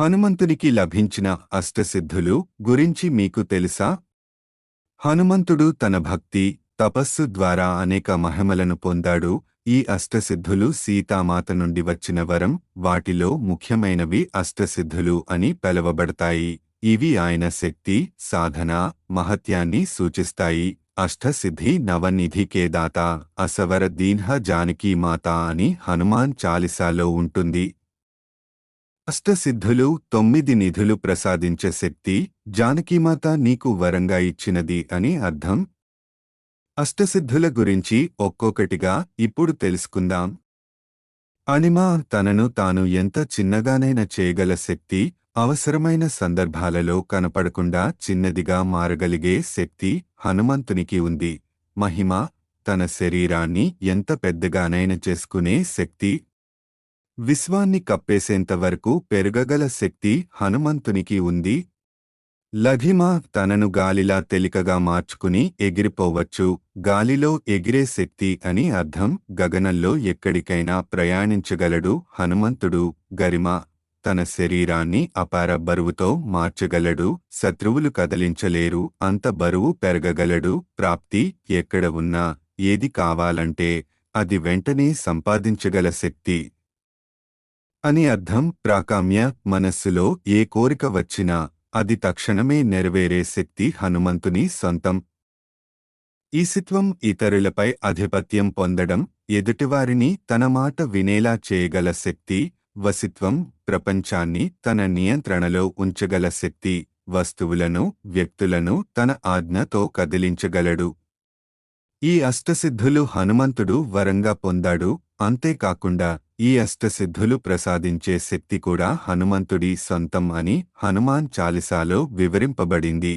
హనుమంతునికి లభించిన అష్టసిద్ధులు గురించి మీకు తెలుసా? హనుమంతుడు తన భక్తి తపస్సు ద్వారా అనేక మహిమలను పొందాడు. ఈ అష్టసిద్ధులు సీతామాత నుండి వచ్చిన వరం వాటిలో ముఖ్యమైనవి అష్టసిద్ధులు అని పిలవబడతాయి. ఇవి ఆయన శక్తి సాధన మహత్యాన్ని సూచిస్తాయి. అష్టసిద్ధి నవనిధి కేదాత అసవర దీన్హ జానకీ మాత అని హనుమాన్ చాలిసాలో ఉంటుంది. అష్టసిద్ధులు తొమ్మిది నిధులు ప్రసాదించే శక్తి జానకీమాత నీకు వరంగా ఇచ్చినది అని అర్థం? అష్టసిద్ధుల గురించి ఒక్కొక్కటిగా ఇప్పుడు తెలుసుకుందాం. అనిమా తనను తాను ఎంత చిన్నగానైనా చేయగల శక్తి అవసరమైన సందర్భాలలో కనపడకుండా చిన్నదిగా మారగలిగే శక్తి హనుమంతునికి ఉంది. మహిమ తన శరీరాన్ని ఎంత పెద్దగానైనా చేసుకునే శక్తి విశ్వాన్ని కప్పేసేంతవరకు పెరగగల శక్తి హనుమంతునికి ఉంది. లఘిమ తనను గాలిలా తేలికగా మార్చుకుని ఎగిరిపోవచ్చు. గాలిలో ఎగిరే శక్తి అని అర్థం గగనంలో ఎక్కడికైనా ప్రయాణించగలడు హనుమంతుడు. గరిమ తన శరీరాన్ని అపార బరువుతో మార్చగలడు. శత్రువులు కదలించలేరు. అంత బరువు పెరగగలడు. ప్రాప్తి ఎక్కడ ఉన్నా ఏది కావాలంటే అది వెంటనే సంపాదించగల శక్తి. అని అర్థం. ప్రాకామ్య మనస్సులో ఏ కోరిక వచ్చినా అది తక్షణమే నెరవేరే శక్తి హనుమంతుని సొంతం. ఈసిత్వం ఇతరులపై ఆధిపత్యం పొందడం ఎదుటివారిని తన మాట వినేలా చేయగల శక్తి వసిత్వం ప్రపంచాన్ని తన నియంత్రణలో ఉంచగల శక్తి వస్తువులను వ్యక్తులను తన ఆజ్ఞతో కదిలించగలడు. ఈ అష్టసిద్ధులు హనుమంతుడు వరంగా పొందాడు. అంతేకాకుండా ఈ అష్టసిద్ధులు ప్రసాదించే శక్తి కూడా హనుమంతుడి సొంతం అని హనుమాన్ చాలిసాలో వివరింపబడింది.